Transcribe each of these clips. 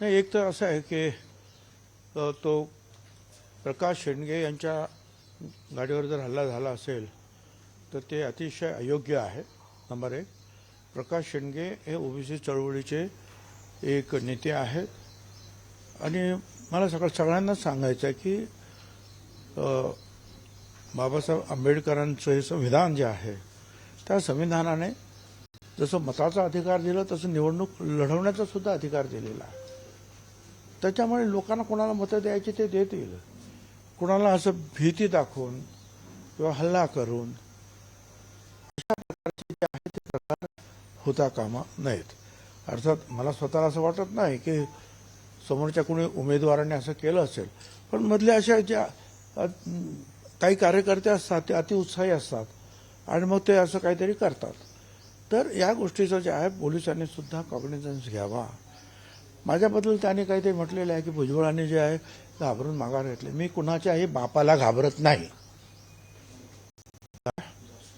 नाही एक तर असं आहे की तो प्रकाश शेंडगे यांच्या गाडीवर जर हल्ला झाला असेल तर ते अतिशय अयोग्य आहे नंबर एक. प्रकाश शेंडगे हे ओबीसी चळवळीचे एक नेते आहेत. आणि मला सगळं सगळ्यांनाच सांगायचं आहे की बाबासाहेब आंबेडकरांचं हे संविधान जे आहे त्या संविधानाने जसं मताचा अधिकार दिला तसं निवडणूक लढवण्याचा सुद्धा अधिकार दिलेला आहे. त्याच्यामुळे लोकांना कोणाला मतं द्यायची ते देतील. कोणाला असं भीती दाखवून किंवा हल्ला करून अशा प्रकारचे जे आहे ते प्रकार होता कामा नाहीत अर्थात मला स्वतःला असं वाटत नाही की समोरच्या कोणी उमेदवाराने असं केलं असेल. पण मधल्या अशा ज्या काही कार्यकर्ते असतात ते अतिउत्साही असतात आणि मग ते असं काहीतरी करतात. तर या गोष्टीचं जे आहे पोलिसांनी सुद्धा कॉग्निझन्स घ्यावा. माझ्याबद्दल त्याने काहीतरी म्हटलेलं आहे की भुजबळांनी जे आहे घाबरून माघार घेतले. मी कुणाच्याही बापाला घाबरत नाही.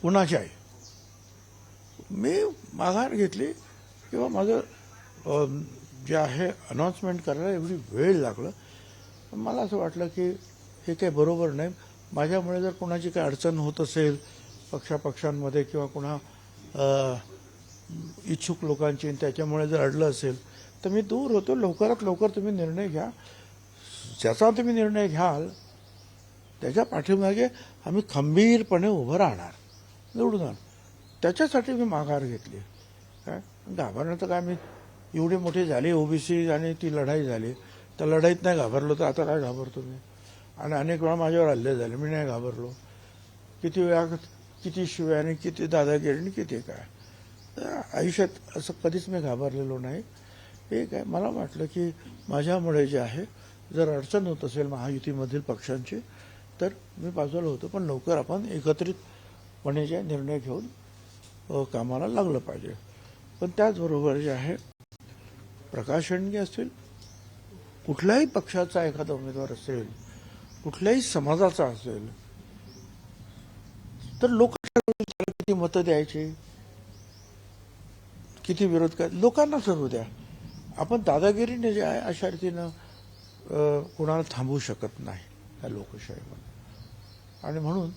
कुणाच्याही. मी माघार घेतली किंवा माझं जे आहे अनाऊन्समेंट करायला एवढी वेळ लागलं. मला असं वाटलं की हे काही बरोबर नाही. माझ्यामुळे जर कोणाची काही अडचण होत असेल पक्षापक्षांमध्ये किंवा कुणा इच्छुक लोकांची त्याच्यामुळे जर अडलं असेल तर मी दूर होतो. लवकरात लवकर तुम्ही निर्णय घ्या. ज्याचा तुम्ही निर्णय घ्याल त्याच्या पाठीमागे आम्ही खंबीरपणे उभं राहणार. निवडून त्याच्यासाठी मी माघार घेतली. काय? घाबरणं तर काय? मी एवढी मोठी झाली ओबीसी आणि ती लढाई झाली. त्या लढाईत नाही घाबरलो तर आता काय घाबरतो मी? आणि अनेक वेळा माझ्यावर हल्ले झाले. मी नाही घाबरलो. किती वेळा किती शिवाय आणि किती दादागिरी आणि किती काय? आयुष्यात असं कधीच मी घाबरलेलो नाही. एक आहे मला वाटलं की माझ्यामुळे जे आहे जर अडचण होत असेल महायुतीमधील पक्षांची तर मी बाजूला होतो. पण लवकर आपण एकत्रितपणे जे निर्णय घेऊन कामाला लागलं पाहिजे. पण त्याचबरोबर जे आहे प्रकाश शेंडगे असतील कुठल्याही पक्षाचा एखादा उमेदवार असेल कुठल्याही समाजाचा असेल तर लोक किती मतं द्यायची किती विरोध काय लोकांना ठरवू द्या. आपण दादागिरीने जे आहे अशा रीतीनं कुणाला थांबवू शकत नाही या लोकशाहीमध्ये आणि म्हणून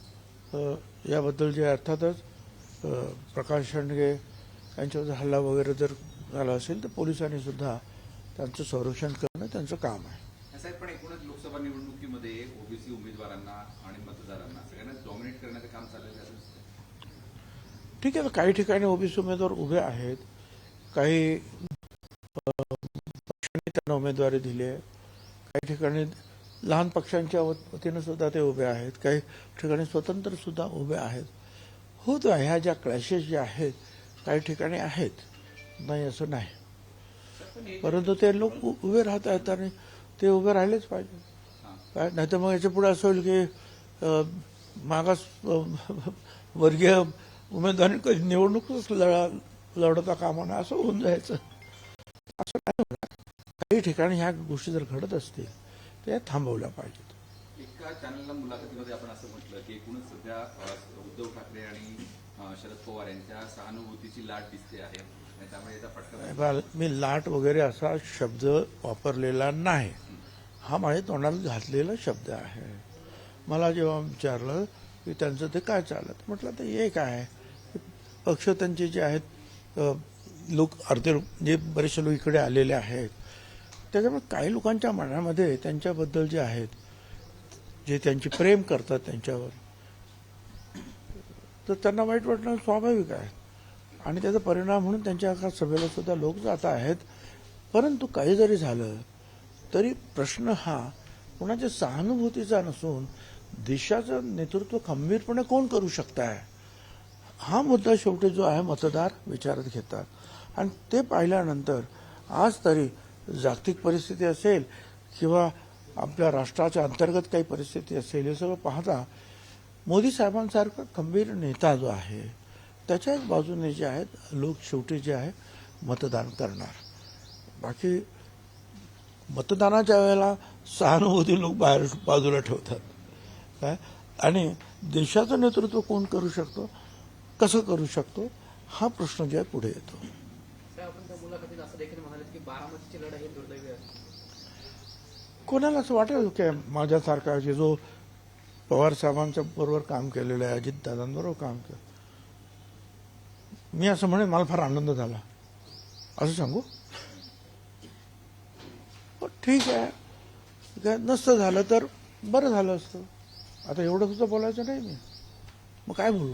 याबद्दल जे अर्थातच प्रकाश शेंडगे यांच्यावर हल्ला वगैरे जर झाला असेल तर पोलिसांनी सुद्धा त्यांचं संरक्षण करणं त्यांचं काम आहे पण एकूणच लोकसभा निवडणुकीमध्ये ओबीसी उमेदवारांना आणि मतदारांना सगळ्यांना डॉमिनेट करण्याचं काम चाललेलं आहे. ठीक आहे काही ठिकाणी ओबीसी उमेदवार उभे आहेत काही त्यांना उमेदवारी दिली आहे. काही ठिकाणी लहान पक्षांच्या वतीनं सुद्धा ते उभे आहेत. काही ठिकाणी स्वतंत्र सुद्धा उभे आहेत. होत आहे ह्या ज्या क्लॅशेस ज्या आहेत काही ठिकाणी आहेत. नाही असं नाही. परंतु ते लोक उभे राहत आहेत आणि ते उभे राहिलेच पाहिजे. काय? नाही तर मग याच्यापुढे असं होईल की मागास वर्गीय उमेदवारांनी कधी निवडणूकच लढा लढवता कामा नये असं होऊन जायचं. असं नाही काही ठिकाणी ह्या गोष्टी जर घडत असतील तर या थांबवल्या पाहिजेत. एका चॅनलला मुलाखतीमध्ये आपण असं म्हटलं की एकूणच सध्या उद्धव ठाकरे आणि शरद पवार यांच्या सहानुभूतीची लाट दिसते आहे. त्यामुळे याचा फटका मी लाट वगैरे असा शब्द वापरलेला नाही. हा माझ्या तोंडाला घातलेला शब्द आहे. मला जेव्हा विचारलं की त्यांचं ते काय चालत म्हटलं तर हे काय आहे? पक्ष त्यांचे जे आहेत लोक अर्धे जे बरेचसे लोक इकडे आलेले आहेत त्याच्यामुळे काही लोकांच्या मनामध्ये त्यांच्याबद्दल जे आहेत जे त्यांचे प्रेम करतात त्यांच्यावर तर त्यांना वाईट वाटणं स्वाभाविक आहे. आणि त्याचा परिणाम म्हणून त्यांच्या एका सभेला सुद्धा लोक जात आहेत. परंतु काही जरी झालं तरी प्रश्न हा कोणाच्या सहानुभूतीचा नसून देशाचं नेतृत्व खंबीरपणे कोण करू शकताय? हा मुद्दा शेवटी जो आहे मतदार विचारात घेतात. आणि ते पाहिल्यानंतर आज तरी जागतिक परिस्थिती असेल किंवा आपल्या राष्ट्राच्या अंतर्गत काही परिस्थिती असेल हे सगळं पाहता मोदी साहेबांसारखा खंबीर नेता जो आहे त्याच्याच बाजूने जे आहेत लोक शेवटी जे आहे मतदान करणार. बाकी मतदानाच्या वेळेला सहानुभूती लोक बाहेर बाजूला ठेवतात. काय? आणि देशाचं नेतृत्व कोण करू शकतो? कसं करू शकतो? हा प्रश्न जे आहे पुढे येतो. बारामतीची लढाई दुर्दैवी कोणाला असं वाटेल की माझ्यासारखा की जो पवार साहेबांच्या बरोबर काम केलेलं आहे अजित दादांबरोबर काम केलं? मी असं म्हणेन मला फार आनंद झाला. असं सांगू? हो, ठीक आहे. काय नसतं झालं तर बरं झालं असतं. आता एवढं सुद्धा बोलायचं नाही मी. मग काय बोलू?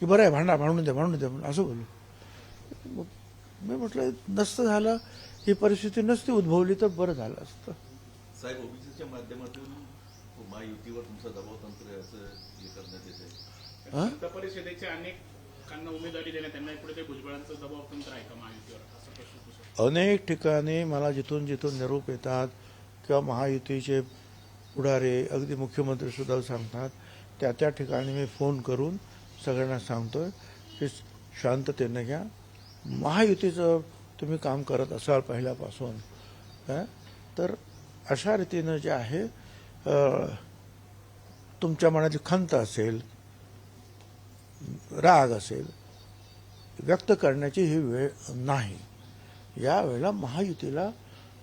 की बरं आहे भांडा भांडून द्या भांडून द्या. असं बोलू. मी म्हटलं नसतं झालं ही परिस्थिती नसती उद्भवली तर बरं झालं असतं. साहेब ओबीसीच्या माध्यमातून महायुतीवर तुमचा दबाव तंत्र आहे असं हे? करण्यात येत परिषदेचे अनेकांना उमेदवारी देण्यात त्यांना पुढे ते भुजबळांचं दबाव तंत्र आहे का महायुतीवर? असा प्रश्न होतो सर. अनेक ठिकाणी मला जिथून जिथून निरोप येतात किंवा महायुतीचे पुढारे अगदी मुख्यमंत्री सुद्धा सांगतात त्या त्या ठिकाणी मी फोन करून सगळ्यांना सांगतोय की शांततेने घ्या. महायुतीचं तुम्ही काम करत असाल पहिल्यापासून काय, तर अशा रीतीनं जे आहे तुमच्या मनाची खंत असेल राग असेल व्यक्त करण्याची ही वेळ नाही. या वेळेला महायुतीला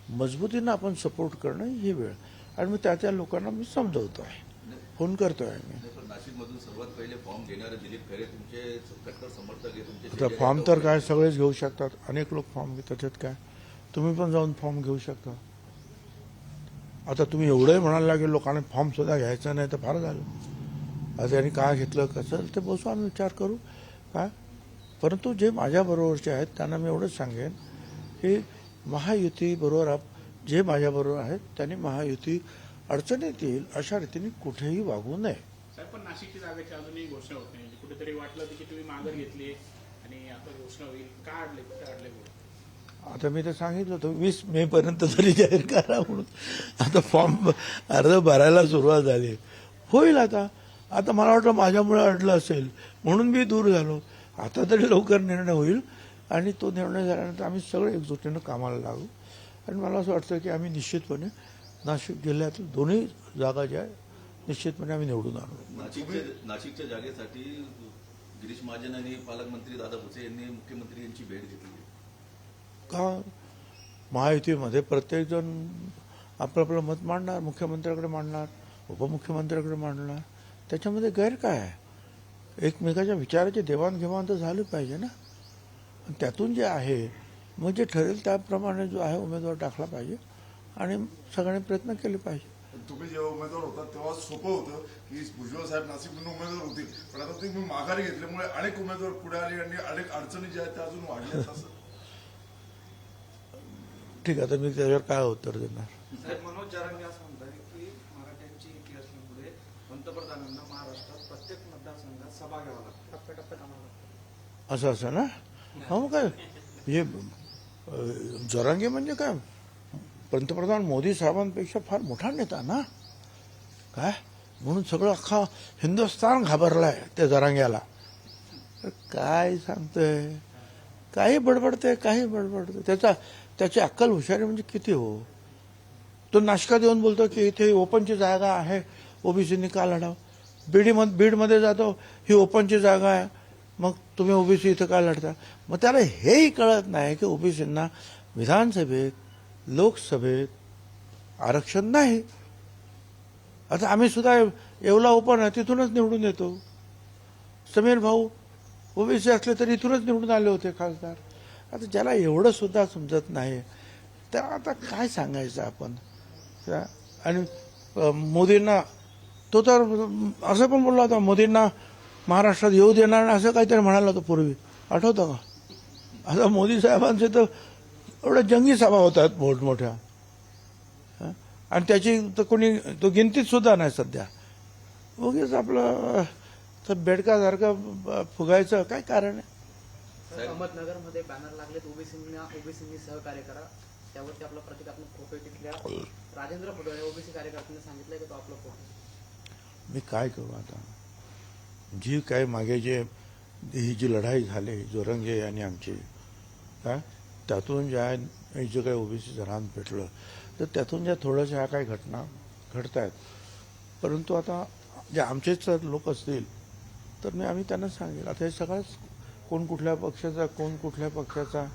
मजबूतीनं आपण सपोर्ट करणं ही वेळ. आणि मी त्या त्या लोकांना मी समजवतो आहे फोन करतो आहे मी. नाशिकमधून सर्वात पहिले फॉर्म घेणारे दिलीप खरे तुमचे कट्टर समर्थक आहे तुमचे शेजारी फॉर्म. तर काय सगळेच घेऊ शकतात. अनेक लोक फॉर्म घेतात त्याच्यात काय? तुम्ही पण जाऊन फॉर्म घेऊ शकता. आता तुम्ही एवढंही म्हणायला की लोकांनी फॉर्म सुद्धा घ्यायचा नाही तर फार झालं. आता त्यांनी काय घेतलं कसं ते बसू आम्ही विचार करू. काय परंतु जे माझ्याबरोबरचे आहेत त्यांना मी एवढंच सांगेन की महायुती बरोबर आप- जे माझ्याबरोबर आहेत त्यांनी महायुती अडचणीत येईल अशा रीतीने कुठेही वागू नये. साहेब पण नाशिकची जागेची अजूनही घोषणा होत नाही. म्हणजे कुठेतरी वाटलं की तुम्ही माघार घेतली आणि आता घोषणा होईल. का अडले कुठे अडले कुठे आता मी तर सांगितलं होतं वीस मे पर्यंत तरी जाहीर करा म्हणून. आता फॉर्म अर्ज भरायला सुरुवात झाली. होईल आता. आता मला वाटलं माझ्यामुळे अडलं असेल. म्हणून मी दूर झालो. आता तरी लवकर निर्णय होईल. आणि तो निर्णय झाल्यानंतर आम्ही सगळे एकजुटीनं कामाला लागू. आणि मला असं वाटतं की आम्ही निश्चितपणे नाशिक जिल्ह्यातील दोन्ही जागा ज्या आहे निश्चितपणे आम्ही निवडून आणू. नाशिकच्या नाशिकच्या जागेसाठी गिरीश महाजन आणि पालकमंत्री दादा भुसे यांनी मुख्यमंत्री यांची भेट घेतली. का? महायुतीमध्ये प्रत्येकजण आपलं आपलं मत मांडणार मुख्यमंत्र्याकडे मांडणार उपमुख्यमंत्र्याकडे मांडणार. त्याच्यामध्ये गैर काय आहे? एकमेकाच्या विचाराची देवाणघेवाण तर झाली पाहिजे ना. त्यातून जे आहे मग जे ठरेल त्याप्रमाणे जो आहे उमेदवार टाकला पाहिजे आणि सगळ्यांनी प्रयत्न केले पाहिजे. तुम्ही जेव्हा उमेदवार होता तेव्हा सोपं होतं की भुजबळ साहेब नाशिकमधून उमेदवार होतील पण आता तुम्ही माघारी घेतल्यामुळे अनेक उमेदवार पुढे आले आणि अनेक अडचणी ज्या आहेत त्या अजून वाढल्यात असं. ठीक आहे आता मी त्याच्यावर काय उत्तर देणार? मनोज जरांगे असं म्हणतात की मराठ्यांची युती असल्यामुळे पंतप्रधानांना महाराष्ट्रात प्रत्येक मतदारसंघात सभा घ्यावा लागतो. टप्प्याटप्प्यात. असं असं ना? हा मग काय? म्हणजे अं, जरांगे म्हणजे काय? पंतप्रधान मोदी साहेबांपेक्षा फार मोठा नेता ना? काय? म्हणून सगळं अख्खा हिंदुस्थान घाबरलाय त्या जरांग्याला. काय सांगतोय? काही बडबडते काही बडबडते त्याचा त्याची अक्कल हुशारी म्हणजे किती हो? तो नाशका देऊन बोलतो की इथे ओपनची जागा आहे ओबीसीनी का लढाव. बीडीमध्ये बीडमध्ये जातो ही ओपनची जागा आहे. मग तुम्ही ओबीसी इथं का लढता? मग त्याला हेही कळत नाही की ओबीसींना विधानसभेत लोकसभेत आरक्षण नाही. आता आम्ही सुद्धा येवला ओपन आहे तिथूनच निवडून येतो. समीर भाऊ ओबीसी असले तरी इथूनच निवडून आले होते खासदार. आता ज्याला एवढं सुद्धा समजत नाही तर आता काय सांगायचं आपण? आणि मोदींना तो तर असं पण बोलला होता मोदींना महाराष्ट्रात येऊ देणार नाही असं काहीतरी म्हणाला होता पूर्वी. आठवतं का? आता मोदी साहेबांचे तर एवढ्या जंगी सभा होतात मोठमोठ्या? आणि त्याची तर कोणी तो गिनतीत सुद्धा नाही सध्या. उगीच आपलं तर बेडकासारखं फुगायचं काय कारण आहे? अहमदनगरमध्ये बॅनर लागलेत. ओबीसींना ओबीसींनी सहकार्य करा. त्यावरती आपला प्रतिकात्मक फोटो तिथल्या. राजेंद्र फुटोळे ओबीसी कार्यकर्त्यांनी सांगितलंय की तो आपला फोटो मी काय करू आता? जी काय मागे जे ही जी लढाई झाली जोरंगे आणि आमची काय त्यातून ज्या जे काही ओबीसीचं रान पेटलं तर त्यातून ज्या थोड्याशा ह्या काही घटना घडत आहेत परंतु आता जे आमचेच जर लोक असतील तर मी आम्ही त्यांना सांगेल आता हे सगळंच कोण कुठल्या पक्षाचा कोण कुठल्या पक्षाचा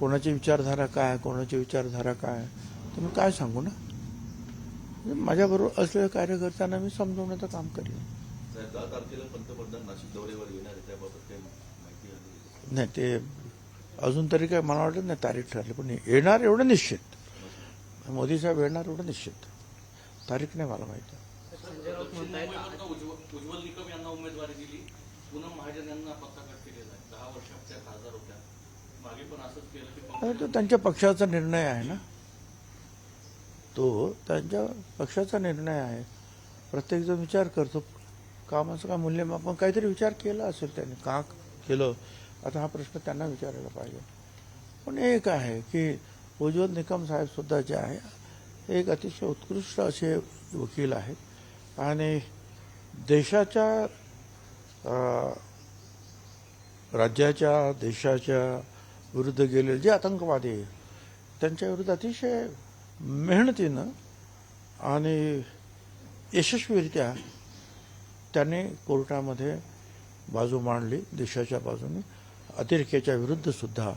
कोणाची विचारधारा काय कोणाची विचारधारा काय तर मी काय सांगू ना? म्हणजे माझ्याबरोबर असलेल्या कार्यकर्त्यांना मी समजवण्याचं काम करेन. पंतप्रधान नाशिक दौऱ्यावर येणार नाही ते अजून तरी काय मला वाटत नाही तारीख ठरली पण येणार एवढं निश्चित. मोदी साहेब येणार एवढं निश्चित. तारीख नाही मला माहिती. उज्ज्वल निकम यांना उमेदवारी दिली पूनम महाजन यांना केलेला आहे दहा वर्षाच्या खासदार होत्या मागे पण असंच केलं तो त्यांच्या पक्षाचा निर्णय आहे ना? तो त्यांच्या पक्षाचा निर्णय आहे. प्रत्येकजण विचार करतो. कामाचं काय मूल्यमापन काहीतरी विचार केला असेल त्याने. का केलं? आता हा प्रश्न त्यांना विचारायला पाहिजे. पण एक आहे की उज्ज्वल निकम साहेबसुद्धा जे आहे एक अतिशय उत्कृष्ट असे वकील आहेत. आणि देशाच्या राज्याच्या देशाच्या विरुद्ध गेलेले जे आतंकवादी आहे त्यांच्या विरुद्ध अतिशय मेहनतीनं आणि यशस्वीरित्या त्याने कोर्टामध्ये बाजू मांडली देशाच्या बाजूने. अतिरेक्याच्या विरुद्ध सुद्धा.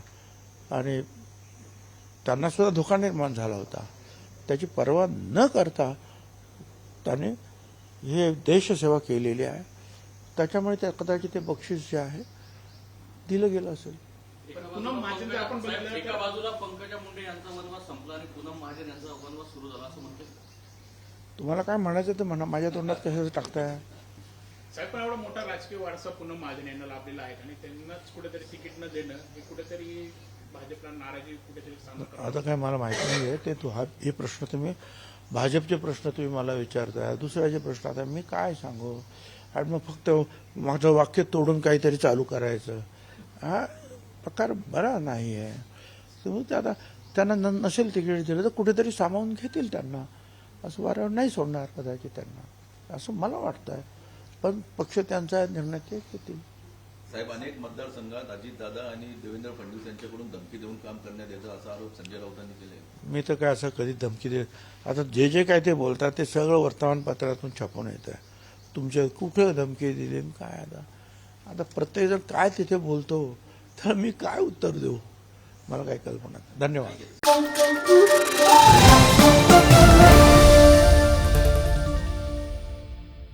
आणि त्यांना सुद्धा धोका निर्माण झाला होता. त्याची पर्वा न करता त्याने हे देशसेवा केलेली आहे. त्याच्यामुळे त्या कदाचित ते बक्षीस जे आहे दिलं गेलं असेल. पूनम महाजनचं आपण एका तर- बाजूला पंकजा मुंडे यांचा वनवास संपला आणि पूनम महाजन यांचा वनवास सुरू झाला असं म्हणते तुम्हाला काय म्हणायचं ते म्हणा माझ्या तोंडात कशाचं टाकताय? साहेब पण एवढा मोठा राजकीय वारसा पुन्हा महाजन यांना लाभलेला आहे आणि त्यांनाच कुठेतरी तिकीट न देणं हे कुठेतरी भाजपला नाराजी कुठेतरी सांगत आता काय मला माहिती नाही आहे ते तू हा हे प्रश्न तुम्ही भाजपचे प्रश्न तुम्ही मला विचारताय दुसऱ्याचे प्रश्न आता मी काय सांगू? आणि मग फक्त माझं वाक्य तोडून काहीतरी चालू करायचं. हा? प्रकार बरा नाही आहे तुम्ही ते आता त्यांना न- नसेल तिकीट दिलं तर कुठेतरी सामावून घेतील त्यांना. असं वारंवार नाही सोडणार कदाचित त्यांना. असं मला वाटतं आहे पण पक्ष त्यांचा निर्णय ते घेतील. साहेब अनेक मतदारसंघात अजितदादा आणि देवेंद्र फडणवीस यांच्याकडून धमकी देऊन काम करण्यात येतं असा आरोप संजय राऊतांनी केले मी तर काय असं कधी धमकी दे आता जे जे काय ते बोलतात ते सगळं वर्तमानपत्रातून छापून येतं. तुमच्या कुठं धमकी दिली काय आता? आता प्रत्येकजण काय तिथे बोलतो तर मी काय उत्तर देऊ? मला काही कल्पना नाही. धन्यवाद.